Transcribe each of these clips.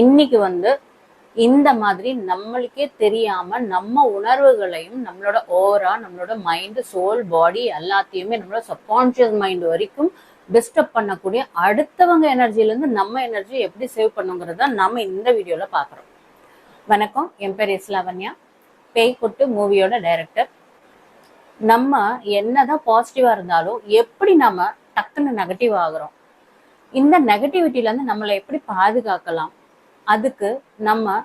இன்னைக்கு வந்து இந்த மாதிரி நம்மளுக்கே தெரியாம நம்ம உணர்வுகளையும் நம்மளோட ஓரா நம்மளோட மைண்ட் சோல் பாடி எல்லாத்தையுமே நம்மளோட சப்கான்சியஸ் மைண்ட் வரைக்கும் டிஸ்டர்ப் பண்ணக்கூடிய அடுத்தவங்க எனர்ஜில இருந்து நம்ம எனர்ஜி எப்படி சேவ் பண்ணுங்கிறத நம்ம இந்த வீடியோல பாக்குறோம் வணக்கம். என் பேர் இஸ்லாவன்யா பேய் கொட்டு மூவியோட டைரக்டர் நம்ம என்னதான் பாசிட்டிவா இருந்தாலும் எப்படி நம்ம டக்குன்னு நெகட்டிவ் ஆகுறோம்? இந்த நெகட்டிவிட்டில இருந்து நம்மளை எப்படி பாதுகாக்கலாம்? அதுக்கு நம்ம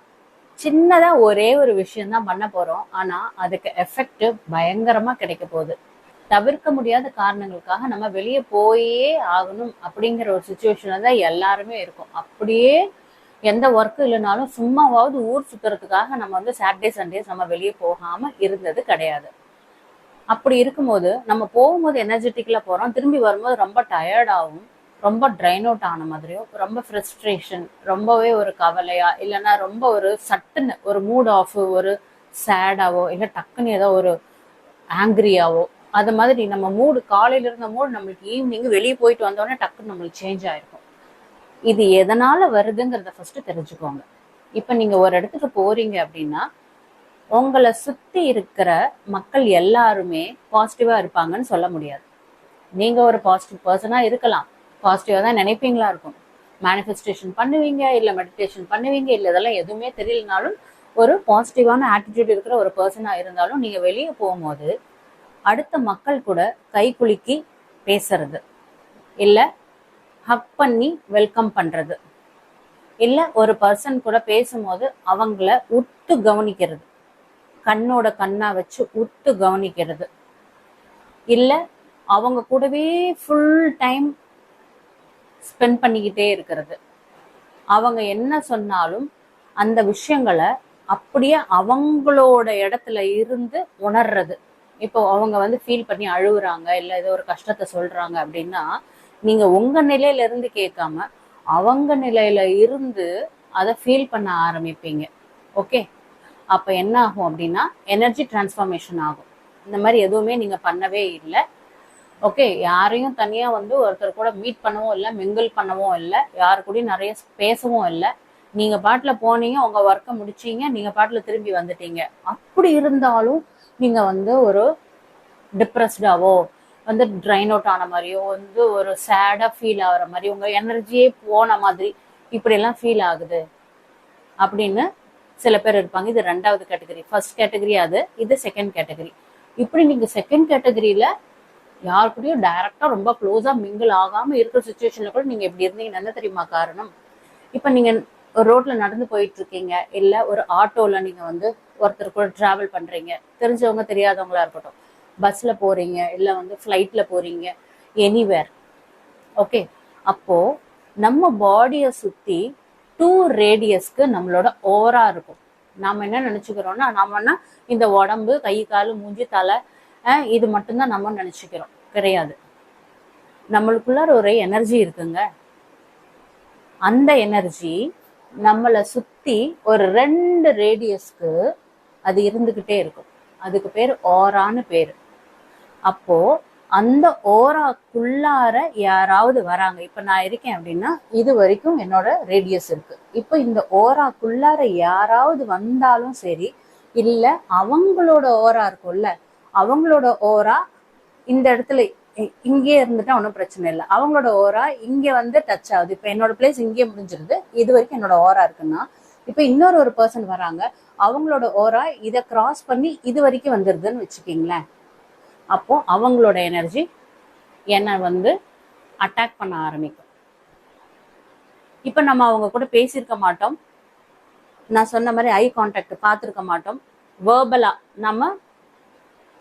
சின்னதா ஒரே ஒரு விஷயம் தான் பண்ண போறோம். ஆனா அதுக்கு எஃபெக்ட் பயங்கரமா கிடைக்க போகுது. தவிர்க்க முடியாத காரணங்களுக்காக நம்ம வெளியே போயே ஆகணும் அப்படிங்கிற ஒரு சுச்சுவேஷன்ல தான் எல்லாருமே இருக்கும். அப்படியே எந்த ஒர்க்கும் இல்லைனாலும் சும்மாவாவது ஊர் சுத்துறதுக்காக நம்ம வந்து சாட்டர்டே சண்டேஸ் நம்ம வெளியே போகாம இருந்தது கிடையாது. அப்படி இருக்கும்போது நம்ம போகும்போது எனர்ஜெட்டிக்ல போறோம். திரும்பி வரும்போது ரொம்ப டயர்டாகவும் ரொம்ப ட்ரைன் அவுட் ஆன மாதிரியோ ரொம்ப ஃப்ரஸ்ட்ரேஷன் ரொம்பவே ஒரு கவலையா இல்லைன்னா ரொம்ப ஒரு சட்டுன்னு ஒரு மூட் ஆஃப் ஒரு சேடாவோ இல்லை டக்குன்னு ஏதோ ஒரு ஆங்கிரியாவோ அது மாதிரி நம்ம மூடு காலையில இருந்த மூடு நம்மளுக்கு ஈவினிங் வெளியே போயிட்டு வந்தோடனே டக்குன்னு நம்மளுக்கு சேஞ்ச் ஆயிருக்கும். இது எதனால வருதுங்கிறத ஃபர்ஸ்ட் தெரிஞ்சுக்கோங்க. இப்போ நீங்க ஒரு இடத்துக்கு போறீங்க அப்படின்னா உங்களை சுத்தி இருக்கிற மக்கள் எல்லாருமே பாசிட்டிவா இருப்பாங்கன்னு சொல்ல முடியாது. நீங்க ஒரு பாசிட்டிவ் பர்சனா இருக்கலாம். பாசிட்டிவா தான் நினைப்பீங்களா இருக்கும்? மேனிஃபெஸ்டேஷன் பண்ணுவீங்க இல்ல மெடிடேஷன் பண்ணுவீங்க இல்ல இதெல்லாம் எதுவுமே தெரியலனாலும் ஒரு பாசிட்டிவான ஆட்டிடியூட் இருக்கிற ஒரு பர்சனா இருந்தாலும் நீங்க வெளியே போகும்போது அடுத்த மக்கள் கூட கை குலுக்கி பேசுறது. இல்ல ஹக் பண்ணி வெல்கம் பண்றது. இல்ல ஒரு பர்சன் கூட பேசும்போது அவங்கள உத்து கவனிக்கிறது. கண்ணோட கண்ணா வச்சு உத்து கவனிக்கிறது. இல்ல அவங்க கூடவே ஃபுல் டைம் ஸ்பெண்ட் பண்ணிக்கிட்டே இருக்கிறது. அவங்க என்ன சொன்னாலும் அந்த விஷயங்களை அப்படியே அவங்களோட இடத்துல இருந்து உணர்றது. இப்போ அவங்க வந்து ஃபீல் பண்ணி அழுகுறாங்க இல்லை ஏதோ ஒரு கஷ்டத்தை சொல்றாங்க அப்படின்னா நீங்க உங்க நிலையில இருந்து கேட்காம அவங்க நிலையில இருந்து அதை ஃபீல் பண்ண ஆரம்பிப்பீங்க. ஓகே அப்ப என்ன ஆகும் அப்படின்னா எனர்ஜி டிரான்ஸ்ஃபார்மேஷன் ஆகும். இந்த மாதிரி எதுவுமே நீங்க பண்ணவே இல்லை. ஓகே யாரையும் தனியா வந்து ஒருத்தர் கூட மீட் பண்ணவும் இல்லை மிங்கிள் பண்ணவும் இல்லை யாரு கூடயும் நிறைய பேசவும் இல்லை. நீங்க பாட்டுல போனீங்க உங்க ஒர்க்கை முடிச்சீங்க நீங்க பாட்டுல திரும்பி வந்துட்டீங்க. அப்படி இருந்தாலும் நீங்க வந்து ஒரு டிப்ரெஸ்டாவோ வந்து ட்ரைன் அவுட் ஆன மாதிரியோ வந்து ஒரு சேடா ஃபீல் ஆகுற மாதிரி உங்க எனர்ஜியே போன மாதிரி இப்படி எல்லாம் ஃபீல் ஆகுது. அப்படின்னு சில பேர் இருப்பாங்க. இது ரெண்டாவது கேட்டகரி ஃபர்ஸ்ட் கேட்டகரி அது இது செகண்ட் கேட்டகரி இப்படி நீங்க செகண்ட் கேட்டகரியில யார் கூடயும் டைரக்டா ரொம்ப க்ளோஸா மிங்கிள் ஆகாம இருக்கிற சுச்சுவேஷன்ல கூட நீங்க இப்படி இருந்தீங்கன்னா என்ன தெரியுமா காரணம்? இப்ப நீங்க ஒரு ரோட்ல நடந்து போயிட்டு இருக்கீங்க. இல்ல ஒரு ஆட்டோல நீங்க வந்து ஒருத்தர் கூட டிராவல் பண்றீங்க. தெரிஞ்சவங்க தெரியாதவங்களா இருக்கட்டும். பஸ்ல போறீங்க இல்ல வந்து ஃப்ளைட்ல போறீங்க. எனிவேர் ஓகே அப்போ நம்ம பாடியை சுத்தி டூ ரேடியஸ்க்கு நம்மளோட ஓவரா இருக்கும். நாம என்ன நினைச்சுக்கிறோம்னா நாமன்னா இந்த உடம்பு கை கால் மூஞ்சி தலை இது மட்டும்தான் நம்ம நினைச்சுக்கிறோம். கிடையாது. நம்மளுக்குள்ளார ஒரு எனர்ஜி இருக்குங்க. அந்த எனர்ஜி நம்மளை சுத்தி ஒரு ரெண்டு ரேடியஸ்க்கு அது இருந்துகிட்டே இருக்கும். அதுக்கு பேர் ஓரான்னு பேர். அப்போ அந்த ஓராக்குள்ளார யாராவது வராங்க. இப்போ நான் இருக்கேன் அப்படின்னா இது வரைக்கும் என்னோட ரேடியஸ் இருக்கு. இப்போ இந்த ஓராக்குள்ளார யாராவது வந்தாலும் சரி இல்லை அவங்களோட ஓரா இருக்கும்ல அவங்களோட ஓரா இந்த இடத்துல இ- இங்கே இருந்துட்டா ஒன்றும் பிரச்சனை இல்லை. அவங்களோட ஓரா இங்கே வந்து டச் ஆகுது. இப்போ என்னோட பிளேஸ் இங்கே முடிஞ்சிருது. இது வரைக்கும் என்னோட ஓரா இருக்குன்னா இப்போ இன்னொரு ஒரு பர்சன் வராங்க. அவங்களோட ஓரா இதை கிராஸ் பண்ணி இது வரைக்கும் வந்துருதுன்னு வச்சுக்கிங்களேன். அப்போ அவங்களோட எனர்ஜி என்னை வந்து அட்டாக் பண்ண ஆரம்பிக்கும். இப்போ நம்ம அவங்க கூட பேசியிருக்க மாட்டோம். நான் சொன்ன மாதிரி ஐ கான்டாக்ட் பார்த்துருக்க மாட்டோம். வேர்பலா நம்ம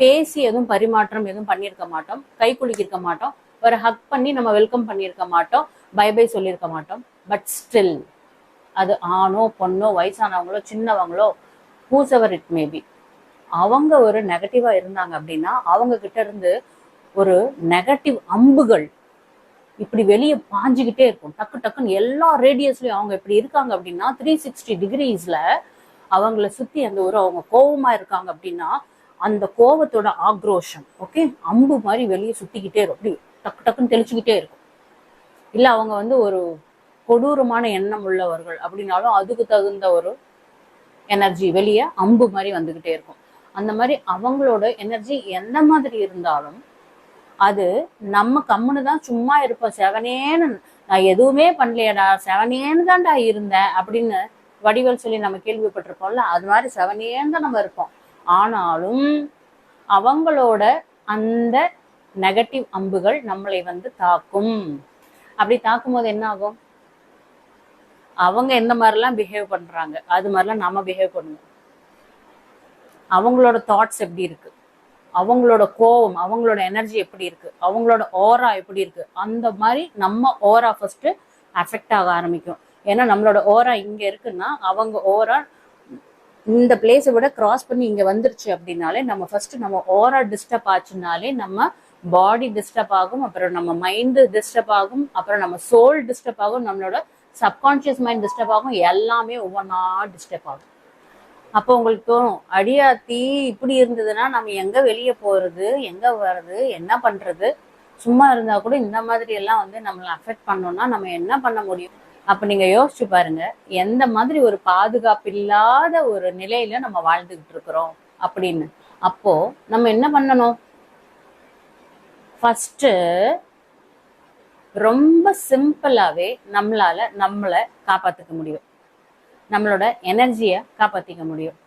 பேசி எதுவும் பரிமாற்றம் எதுவும் பண்ணியிருக்க மாட்டோம். கை குலுக்கியிருக்க மாட்டோம். ஒரு ஹக் பண்ணி நம்ம வெல்கம் பண்ணியிருக்க மாட்டோம். பை பை சொல்லியிருக்க மாட்டோம். பட் ஸ்டில் அது ஆணோ பொண்ணோ வயசானவங்களோ சின்னவங்களோ ஹூஸ் எவர் இட் மேபி அவங்க ஒரு நெகட்டிவா இருந்தாங்க அப்படின்னா அவங்க கிட்ட இருந்து ஒரு நெகட்டிவ் அம்புகள் இப்படி வெளியே பாஞ்சுக்கிட்டே இருக்கும். டக்கு டக்குன்னு எல்லா ரேடியஸ்லயும் அவங்க இப்படி இருக்காங்க அப்படின்னா த்ரீ சிக்ஸ்டி டிகிரிஸ்ல அவங்கள சுத்தி அந்த ஒரு அவங்க கோபமா இருக்காங்க அப்படின்னா அந்த கோவத்தோட ஆக்ரோஷம் ஓகே அம்பு மாதிரி வெளியே சுத்திக்கிட்டே இருக்கும். அப்படி டக்கு டக்குன்னு தெளிச்சுக்கிட்டே இருக்கும். இல்ல அவங்க வந்து ஒரு கொடூரமான எண்ணம் உள்ளவர்கள் அப்படின்னாலும் அதுக்கு தகுந்த ஒரு எனர்ஜி வெளியே அம்பு மாதிரி வந்துகிட்டே இருக்கும். அந்த மாதிரி அவங்களோட எனர்ஜி எந்த மாதிரி இருந்தாலும் அது நம்ம கம்முன்னு தான் சும்மா இருப்போம். செவனேன்னு நான் எதுவுமே பண்ணலையடா செவனேன்னு தான்டா இருந்தேன் அப்படின்னு வடிவல் சொல்லி நம்ம கேள்விப்பட்டிருப்போம்ல அது மாதிரி செவனேன்னு தான் நம்ம இருப்போம். ஆனாலும் அவங்களோட அந்த நெகட்டிவ் அம்புகள் நம்மளை வந்து தாக்கும். அப்படி தாக்கும் போது என்ன ஆகும் அவங்க எந்த மாதிரிலாம் பிஹேவ் பண்றாங்க. அது மாதிரிலாம் நாம பிஹேவ் பண்ணுவோம். அவங்களோட தாட்ஸ் எப்படி இருக்கு? அவங்களோட கோவம் அவங்களோட எனர்ஜி எப்படி இருக்கு? அவங்களோட ஓரா எப்படி இருக்கு? அந்த மாதிரி நம்ம ஓரா ஃபர்ஸ்ட் அஃபெக்ட் ஆக ஆரம்பிக்கும். ஏன்னா நம்மளோட ஓரா இங்க இருக்குன்னா அவங்க ஓரா இந்த பிளேஸை விட கிராஸ் பண்ணி இங்க வந்துருச்சு அப்படின்னாலே நம்ம ஃபர்ஸ்ட் நம்ம ஓரா டிஸ்டர்ப் ஆச்சுனாலே நம்ம பாடி டிஸ்டர்ப் ஆகும் அப்புறம் நம்ம மைண்டு டிஸ்டர்ப் ஆகும் அப்புறம் நம்ம சோல் டிஸ்டர்ப் ஆகும் நம்மளோட சப்கான்ஷியஸ் மைண்ட் டிஸ்டர்ப் ஆகும் எல்லாமே ஒவ்வொன்றா டிஸ்டர்ப் ஆகும். அப்போ உங்களுக்கு தோணும் அடியாத்தி இப்படி இருந்ததுன்னா நம்ம எங்க வெளியே போறது எங்க வர்றது என்ன பண்றது? சும்மா இருந்தா கூட இந்த மாதிரி எல்லாம் வந்து நம்மளை அஃபெக்ட் பண்ணோம்னா நம்ம என்ன பண்ண முடியும்? அப்ப நீங்க யோசிச்சு பாருங்க எந்த மாதிரி ஒரு பாதுகாப்பு இல்லாத ஒரு நிலையில நம்ம வாழ்ந்துகிட்டு இருக்கிறோம் அப்படின்னு. அப்போ நம்ம என்ன பண்ணணும்? ஃபர்ஸ்ட் ரொம்ப சிம்பிளாவே நம்மளால நம்மளை காப்பாத்திக்க முடியும். நம்மளோட எனர்ஜியை காப்பாத்திக்க முடியும்.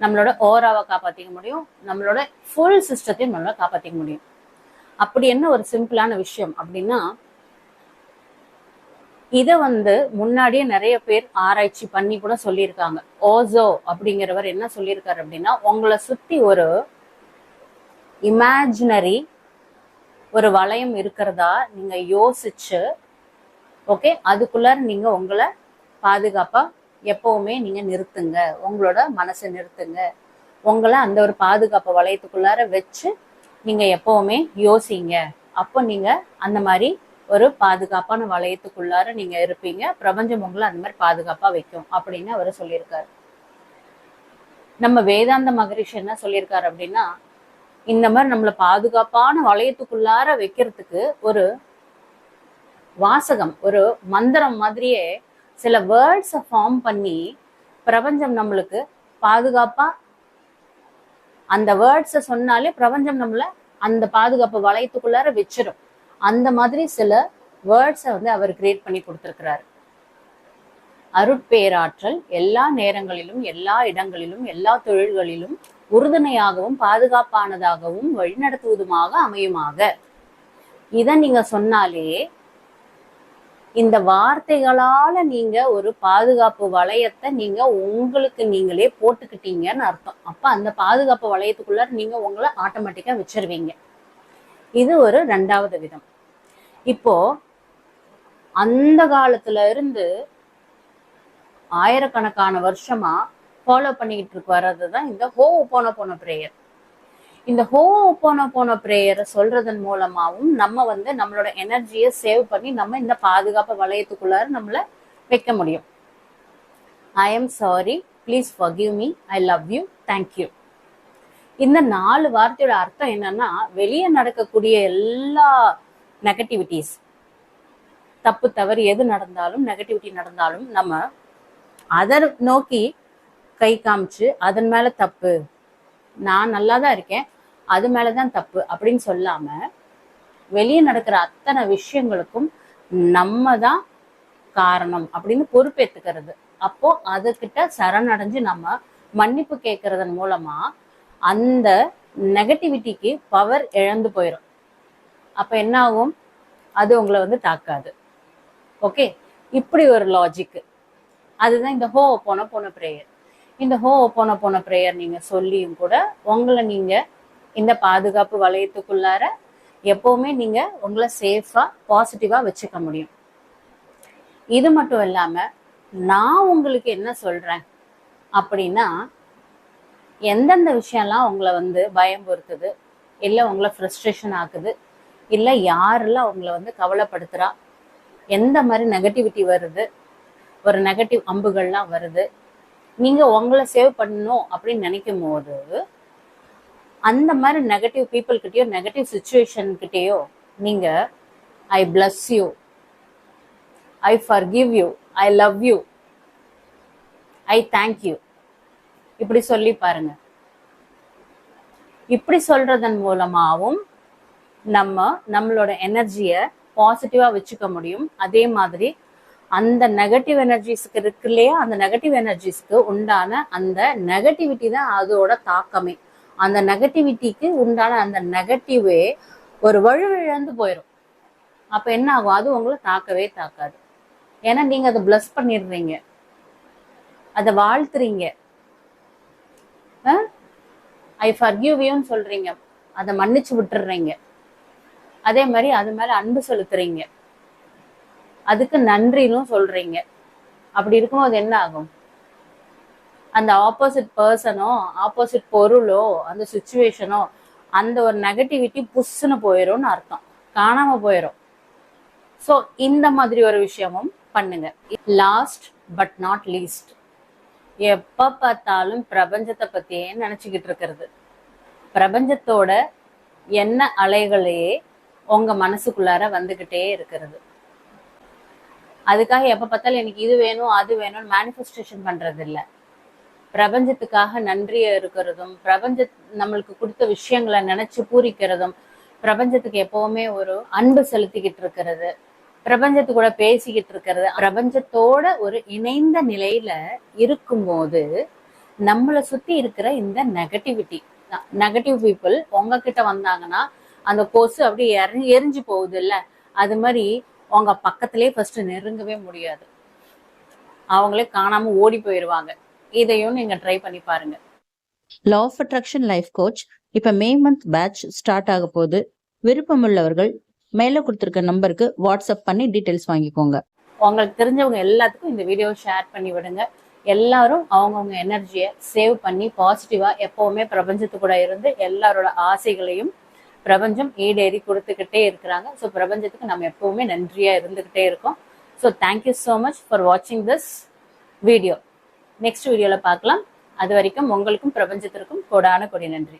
நம்மளோட ஓராவை காப்பாத்திக்க முடியும். நம்மளோட ஃபுல் சிஸ்டத்தையும் நம்மளால காப்பாத்திக்க முடியும். அப்படி என்ன ஒரு சிம்பிளான விஷயம் அப்படின்னா இதை வந்து முன்னாடியே நிறைய பேர் ஆராய்ச்சி பண்ணி கூட சொல்லியிருக்காங்க. ஓசோ அப்படிங்கிறவர் என்ன சொல்லியிருக்காரு அப்படின்னா உங்களை சுத்தி ஒரு இமேஜினரி ஒரு வளையம் இருக்கிறதா நீங்க யோசிச்சு ஓகே அதுக்குள்ள நீங்க உங்களை பாதுகாப்பா எப்பவுமே நீங்க நிறுத்துங்க. உங்களோட மனசை நிறுத்துங்க. உங்களை அந்த ஒரு பாதுகாப்பு வளையத்துக்குள்ளார வச்சு நீங்க எப்பவுமே யோசிங்க. அப்போ நீங்க அந்த மாதிரி ஒரு பாதுகாப்பான வளையத்துக்குள்ளார நீங்க இருப்பீங்க. பிரபஞ்சம் உங்களை அந்த மாதிரி பாதுகாப்பா வைக்கும் அப்படின்னு அவர் சொல்லியிருக்காரு. நம்ம வேதாந்த மகரிஷி என்ன சொல்லியிருக்காரு அப்படின்னா இந்த மாதிரி நம்மள பாதுகாப்பான வளையத்துக்குள்ளார வைக்கிறதுக்கு ஒரு வாசகம் ஒரு மந்திரம் மாதிரியே சில வேர்ட்ஸை ஃபார்ம் பண்ணி பிரபஞ்சம் நம்மளுக்கு பாதுகாப்பா அந்த வேர்ட்ஸை சொன்னாலே பிரபஞ்சம் நம்மள அந்த பாதுகாப்பு வளையத்துக்குள்ளார வச்சிரும். அந்த மாதிரி சில வேர்ட்ஸை வந்து அவர் கிரியேட் பண்ணி கொடுத்திருக்கிறாரு. அருட்பேராற்றல் எல்லா நேரங்களிலும் எல்லா இடங்களிலும் எல்லா தொழில்களிலும் உறுதுணையாகவும் பாதுகாப்பானதாகவும் வழிநடத்துவதுமாக அமையுமாக. இதை நீங்க சொன்னாலே இந்த வார்த்தைகளால நீங்க ஒரு பாதுகாப்பு வளையத்தை நீங்க உங்களுக்கு நீங்களே போட்டுக்கிட்டீங்கன்னு அர்த்தம். அப்ப அந்த பாதுகாப்பு வளையத்துக்குள்ள நீங்க உங்களை ஆட்டோமேட்டிக்கா வச்சிருவீங்க. இது ஒரு ரெண்டாவது விதம். இப்போ அந்த காலத்துல இருந்து ஆயிரக்கணக்கான வருஷமா ஃபாலோ பண்ணிக்கிட்டு இருக்கு வர்றதுதான் இந்த ஹோ போன போன பிரேயர் இந்த ஹோ போன போன பிரேயரை சொல்றதன் மூலமாவும் நம்ம வந்து நம்மளோட எனர்ஜியை சேவ் பண்ணி நம்ம இந்த பாதுகாப்பு வளையத்துக்குள்ளார நம்மள வைக்க முடியும். I am sorry please forgive me I love you thank you இந்த நாலு வார்த்தையோட அர்த்தம் என்னன்னா வெளியே நடக்கக்கூடிய எல்லா நெகட்டிவிட்டிஸ் தப்பு தவறு எது நடந்தாலும் நெகட்டிவிட்டி நடந்தாலும் நம்ம அதை நோக்கி கை காமிச்சு அதன் மேல தப்பு நான் நல்லா தான் இருக்கேன் அது மேலதான் தப்பு அப்படின்னு சொல்லாம வெளியே நடக்கிற அத்தனை விஷயங்களுக்கும் நம்ம தான் காரணம் அப்படின்னு பொறுப்பேத்துக்கிறது. அப்போ அதுகிட்ட சரணடைஞ்சு நம்ம மன்னிப்பு கேட்கறதன் மூலமா அந்த நெகட்டிவிட்டிக்கு பவர் இழந்து போயிடும் அப்ப என்ன ஆகும் அது உங்களை வந்து தாக்காது. ஓகே இப்படி ஒரு லாஜிக் அதுதான் இந்த ஹோ போன போன ப்ரேயர் இந்த ஹோ போன போன ப்ரேயர் நீங்க சொல்லியும் கூட உங்களை நீங்க இந்த பாதுகாப்பு வளையத்துக்குள்ளார எப்பவுமே நீங்க உங்களை சேஃபா பாசிட்டிவா வச்சுக்க முடியும். இது மட்டும் இல்லாம நான் உங்களுக்கு என்ன சொல்றேன்? அப்படின்னா எந்தெந்த விஷயம்லாம் உங்களை வந்து பயம் பொறுத்துது இல்லை உங்களை ஃப்ரஸ்ட்ரேஷன் ஆக்குது? இல்லை யாரெல்லாம் உங்களை வந்து கவலைப்படுத்துகிறா எந்த மாதிரி நெகட்டிவிட்டி வருது? ஒரு நெகட்டிவ் அம்புகள்லாம் வருது? நீங்கள் உங்களை சேவ் பண்ணணும் அப்படின்னு நினைக்கும் போது அந்த மாதிரி நெகட்டிவ் பீப்புள்கிட்டயோ நெகட்டிவ் சுச்சுவேஷன்கிட்டேயோ நீங்கள் I bless you I forgive you I love you I thank you இப்படி சொல்லி பாருங்க. இப்படி சொல்றதன் மூலமாவும் நம்ம நம்மளோட எனர்ஜியை பாசிட்டிவா வச்சுக்க முடியும். அதே மாதிரி அந்த நெகட்டிவ் எனர்ஜிஸ்க்கு இருக்கு இல்லையா? அந்த நெகட்டிவ் எனர்ஜிஸ்க்கு உண்டான அந்த நெகட்டிவிட்டி தான் அதோட தாக்கமே. அந்த நெகட்டிவிட்டிக்கு உண்டான அந்த நெகட்டிவே ஒரு வலுவிழந்து போயிடும் அப்ப என்ன ஆகும்? அது உங்களை தாக்கவே தாக்காது. ஏன்னா நீங்க அதை பிளஸ் பண்ணிடுறீங்க. அதை வாழ்த்துறீங்க. ஐ ஃபர்கிவ் யூன்னு சொல்றீங்க. அதை மன்னிச்சு விட்டுடுறீங்க அதே மாதிரி அது மேல அன்பு செலுத்துறீங்க. அதுக்கு நன்றினும் சொல்றீங்க. அப்படி இருக்கும்போது என்ன ஆகும்? அந்த ஆப்போசிட் பர்சனோ ஆப்போசிட் பொருளோ அந்த சுச்சுவேஷனோ அந்த ஒரு நெகட்டிவிட்டி புஷ்ஷுன்னு போயிடும்னு அர்த்தம். காணாம போயிடும். ஸோ இந்த மாதிரி ஒரு விஷயமும் பண்ணுங்க. லாஸ்ட் பட் நாட் லீஸ்ட் எப்ப பார்த்தாலும் பிரபஞ்சத்தை பத்தியே நினைச்சுக்கிட்டு இருக்கிறது. பிரபஞ்சத்தோட என்ன அலைகளையே உங்க மனசுக்குள்ளார வந்துகிட்டே இருக்கிறது. அதுக்காக எப்ப பார்த்தாலும் எனக்கு இது வேணும் அது வேணும்னு மேனிஃபெஸ்டேஷன் பண்றது இல்ல பிரபஞ்சத்துக்காக நன்றியா இருக்கிறதும் பிரபஞ்ச நம்மளுக்கு கொடுத்த விஷயங்களை நினைச்சு பூரிக்கிறதும் பிரபஞ்சத்துக்கு எப்பவுமே ஒரு அன்பு செலுத்திக்கிட்டு இருக்கிறது. பிரபஞ்சத்து கூட பேசிக்கிட்டு இருக்கிறது பிரபஞ்சத்தோட ஒரு இணைந்த நிலையில இருக்கும்போது நம்மளை சுத்தி இருக்கிற இந்த நெகட்டிவிட்டி நெகட்டிவ் பீப்புள் உங்ககிட்ட வந்தாங்கன்னா அந்த கொசு அப்படியே எரி எரிஞ்சு போகுது இல்ல அது மாதிரி உங்க பக்கத்திலே ஃபர்ஸ்ட் நெருங்கவே முடியாது. அவங்களே காணாம ஓடி போயிடுவாங்க இதையும் நீங்க ட்ரை பண்ணி பாருங்க. Law of attraction life coach இப்போ மே மந்த் பேட்ச் ஸ்டார்ட் ஆக போது விருப்பமுள்ளவர்கள் மேலே கொடுத்துருக்க நம்பருக்கு வாட்ஸ்அப் பண்ணி டீட்டெயில்ஸ் வாங்கிக்கோங்க. உங்களுக்கு தெரிஞ்சவங்க எல்லாத்துக்கும் இந்த வீடியோ ஷேர் பண்ணி விடுங்க. எல்லாரும் அவங்கவுங்க எனர்ஜியை சேவ் பண்ணி பாசிட்டிவாக எப்போவுமே பிரபஞ்சத்து கூட இருந்து எல்லாரோட ஆசைகளையும் பிரபஞ்சம் ஈடேறி கொடுத்துக்கிட்டே இருக்கிறாங்க. ஸோ பிரபஞ்சத்துக்கு நம்ம எப்பவுமே நன்றியா இருந்துகிட்டே இருக்கோம். So thank you so much for வாட்சிங் திஸ் வீடியோ நெக்ஸ்ட் வீடியோவில் பார்க்கலாம். அது வரைக்கும் உங்களுக்கும் பிரபஞ்சத்திற்கும் கொடான கொடி நன்றி.